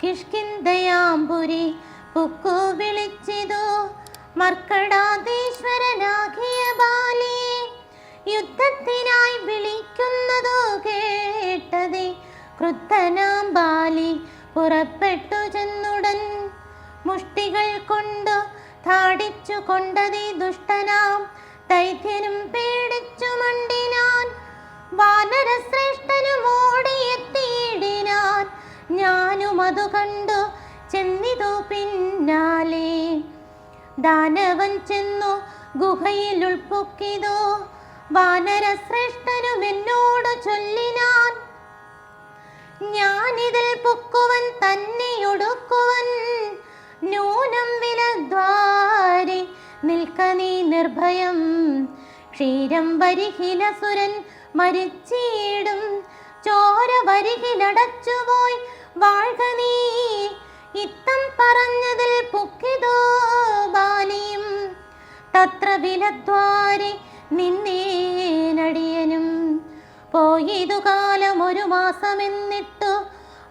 കിഷ്കിന്തയാമ്പുരി പുക്കു വിളിച്ചിതു. മർക്കടാധീശ്വരനാകിയ ബാലി യുദ്ധത്തിനായി വിളിക്കുന്നതോ കേട്ടതേ ക്രുദ്ധനാം ബാലി പുറപ്പെട്ടു ചെന്നുടൻ. മുഷ്ടികൾ കൊണ്ടു താടിച്ചു കൊണ്ടതീ ദുഷ്ടനാം ദൈത്യനും പേടിച്ചു മണ്ടിനാൻ. വാനരശ്രേഷ്ഠനും ഓടിയെത്തിയിടിനാൻ ഞാനും അതു കണ്ടു. ചെന്നിതു പിന്നാലെ. ദാനവൻ ചെന്നു ഗുഹയിൽ ഉൾപ്പൊക്കിതോ വാനരശ്രേഷ്ഠനും എന്നോട് ചൊല്ലിനാൻ. ഞാനിതിൽ പൊക്കുവൻ തന്നെയൊടുക്കുവൻ നൂനം വിലദ്വാരെ നിൽക്ക നീ നിർഭയം. ക്ഷീരം വരിഹിലസുരൻ മരിച്ചിടും. ചോര വരിഹിലടച്ചുപോയി വാഴ്ക നീ. ഇത്തം പറഞ്ഞതിൽ പൊക്കിതോ ബാലിയും. തത്ര വിലദ്വാരെ നിന്നേനടിയനും. പോയിതു കാലം ഒരു മാസമെന്നിട്ടു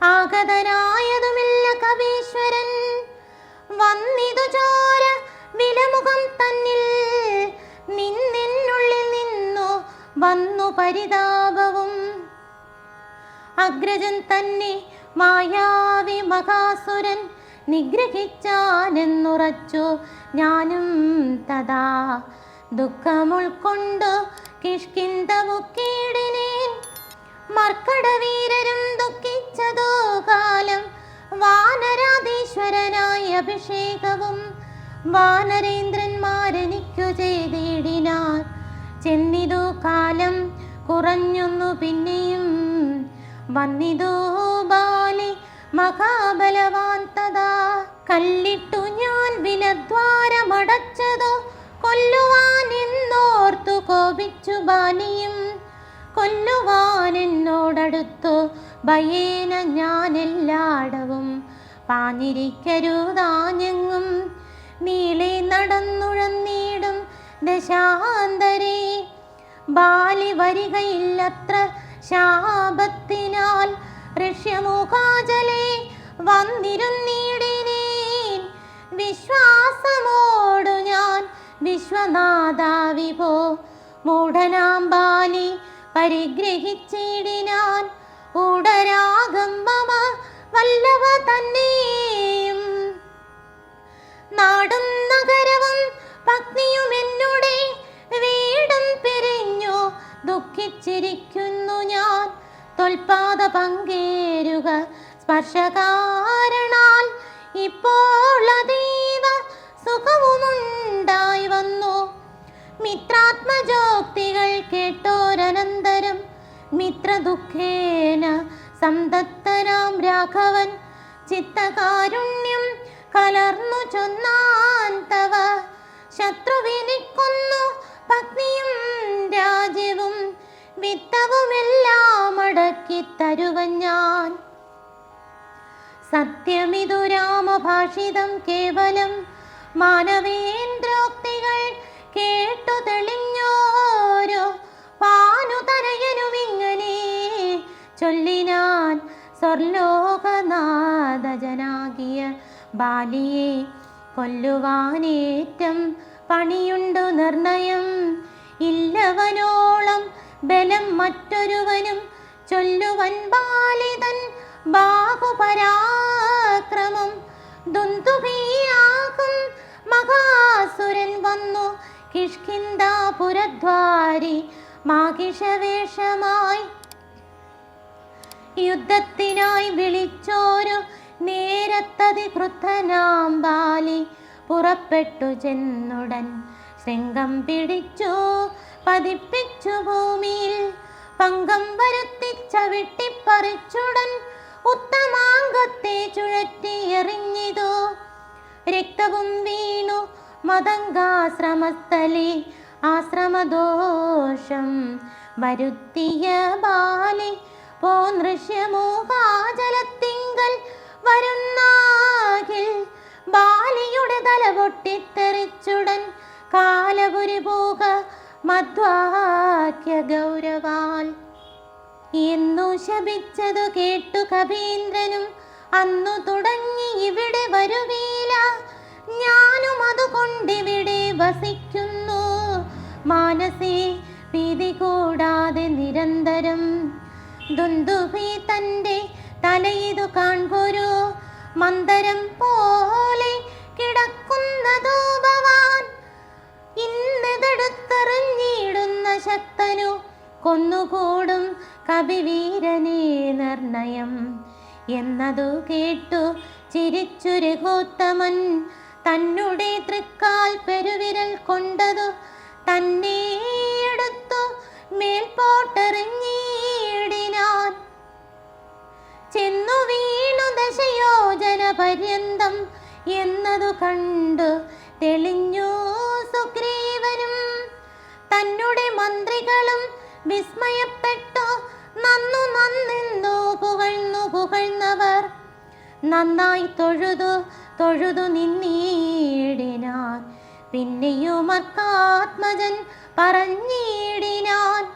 ആഗതനായതുമില്ല കവീശ്വരൻ. വന്നിതു ചോര വിലമുഖം തന്നിൽ നിന്നെന്നുള്ളിൽ നിന്നു വന്നു പരിതാപവും. അഗ്രജൻ തന്നെ മായാവി മഹാസുരൻ നിഗ്രഹിച്ചാനെന്നുറച്ചു ഞാനും തഥാ ദുഃഖമുൾക്കൊണ്ടു കിഷ്കിന്തമുക്കീടിനേൻ മർക്കടവീരരും ദുഃഖിച്ചതോ കാലം വാനരാധീശ്വരനായി അഭിഷേകവും വാനരേന്ദ്രന്മാരെനിക്കു ചെയ്തിടിനാർ. ചെന്നിതു കാലം കുറഞ്ഞൊന്നു പിന്നെയും വന്നിതു മഹാബലവാൻ തഥാ കല്ലിട്ടു ഞാൻ വിലദ്വാരമടച്ചതോ കൊല്ലുവാൻ എന്നോർത്തു കോപിച്ചു ബാലിയും. കൊല്ലുവാൻ എന്നോടടുത്തു ഭയേന ഞാൻ എല്ലാടവും പാഞ്ഞിരിക്കരുതാഞ്ഞെങ്ങും. നീളെ നടന്നുഴന്നീടും ദശാന്തരേ. ബാലി വരികയില്ലത്ര ശാപത്തിനാൽ ഋഷ്യമുഖാചലേ വന്നിരുന്നീടിനേൻ വിശ്വാസമോടു ഞാൻ വിശ്വനാഥാവിപോ മൂഢനാം ബാലി പരിഗ്രഹിച്ചിടിനാൻ. ഉടരാഗം മമ വല്ലവ തന്നെയും നാടും നഗരവും പത്നിയും എന്നോടെ വീടും പിരിഞ്ഞു ദുഃഖിച്ചിരിക്കും തൊൽപാത പങ്കേരുക. സ്പർശകാരണാൽ ഇപ്പോൾ അതീവ സുഖവുമുണ്ടായി വന്നു. മിത്രാത്മജോക്തികൾ കേട്ടോരനന്തരം മിത്രദുഃഖേന സന്തപ്തനാം രാഘവൻ ചിത്തകാരുണ്യം കലർന്നു ചൊന്നാൻ തവ. ശത്രുവിനെ കൊന്നു പത്നിയും രാജ്യവും വിത്തവുമെല്ലാം അടക്കി തരുവൻ ഞാൻ. സത്യമിതു രാമഭാഷിതം കേവലം മാനവേന്ദ്രോക്തികൾ കേട്ടു തെളിഞ്ഞോരോ പാനുതനയനുമിങ്ങനെ ചൊല്ലിനാൻ സ്വർലോകനാഥജനാകിയ ബാലിയെ കൊല്ലുവാനേറ്റം പണിയുണ്ടു നിർണയം ഇല്ലവനോളം ബലം മറ്റൊരുവനും ചൊല്ലുവൻ ബാലിതൻ ബാഹുപരാക്രമം. ദുന്തുഭിയാകും മഹാസുരൻ വന്നു കിഷ്കിന്ദാപുരദ്വാരി മാഹിഷവേഷമായി. യുദ്ധത്തിനായി വിളിച്ചോരു നേരത്തതി കൃത്തനാം ബാലി പുറപ്പെട്ടു ചെന്നുടൻ ശൃംഗം പിടിച്ചു പതിപ്പിച്ചു ഭൂമിയിൽ പങ്കം വരുത്തി ചവിട്ടിപ്പറിച്ചുടൻ ഉത്തമാംഗത്തെ ചുഴറ്റി എറിഞ്ഞിതു. രക്തവും വീണു മതങ്കാശ്രമസ്ഥലി ആശ്രമദോഷം വരുത്തിയ ബാലി പോ വരുന്നാകിൽ ബാലിയുടെ തല പൊട്ടിത്തെറിച്ചുടൻ കാലപുരി പോക മധ്വാക്യ ഗൗരവാൽ എന്നു ശപിച്ചതു കേട്ടു കവീന്ദ്രനും അന്നു തുടങ്ങി ഇവിടെ വരുവീല. ഞാനും അതുകൊണ്ടിവിടെ വസിക്കുന്നു. മാനസേ ഭീതി കൂടാതെ നിരന്തരം ദുന്ദുഭി തന്റെ തലയിതു കാൺപോരു മന്ദരം പോലെ കിടക്കുന്നതോ? ഇന്നെതെടുത്തെറിഞ്ഞിടുന്ന ശക്തനു കൊന്നുകൂടും കവിവീരനെ നിർണയം. എന്നതു കേട്ടു ചിരിച്ചു രഘുത്തമൻ തന്നുടെ തൃക്കാൽ പെരുവിരൽ കൊണ്ടതു തന്നെ എടുത്തു മേൽപോട്ടെറിഞ്ഞിടിനാൻ. ചെന്നു വീണു ദശയോജന പര്യന്തം എന്നതു കണ്ടു തെളിഞ്ഞു മന്ത്രികളും വിസ്മയപ്പെട്ടു. നന്നു നന്നെന്തോ പുകഴ്ന്നു പുകഴ്ന്നവർ. നന്നായി തൊഴുതു തൊഴുതു നിന്നീടിനാൻ. പിന്നെയും അക്കാത്മജൻ പറഞ്ഞീടിനാൻ.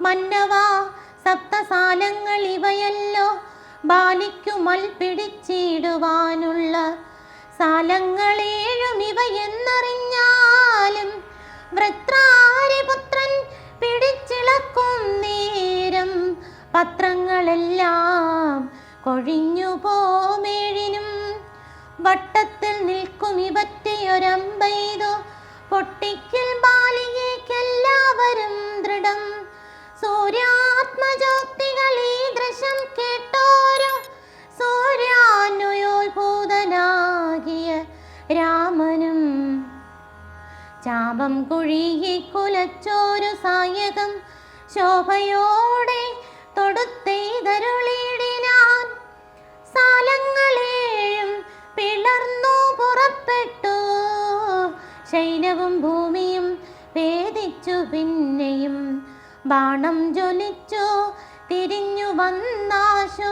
മന്നവാ സപ്തസാലങ്ങൾ ഇവയല്ലോ. ബാലിക്കുമൽ പിടിച്ചിടുവാനുള്ള സാലങ്ങളേഴും ഇവയെന്നറിഞ്ഞാലും വൃത്രാരിപുത്രൻ പത്രങ്ങളെല്ലാം കൊഴിഞ്ഞു പോമേഴിനും വട്ടത്തിൽ നിൽക്കും ഇവറ്റയൊരമ്പെയ്തു പൊട്ടിക്കൽ ബാലികേക്കെല്ലാവരും ദൃഢം. സൂര്യാത്മജ്യോതികൾ ഈ ദൃശ്യം കേട്ടോരോ സൂര്യാനുയോത്ഭൂതനാകിയ രാമനും. ചാപം കുഴിയെ കുലച്ചോരു സായകം ശോഭയോടെ തൊടുത്തെയ്തരുളിടിനാൻ സാലങ്ങളേഴും പിളർന്നു പുറപ്പെട്ടു. ശൈലവും ഭൂമിയും വേദിച്ചു പിന്നെയും ബാണം ജ്വലിച്ചു തിരിഞ്ഞു വന്നാശു.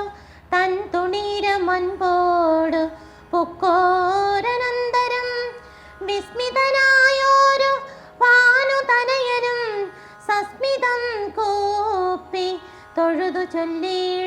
തൻ തുണീരമൻപോട് പൊക്കോരനന്തരം വിസ്മിതനായോരു ചൊല്ലീട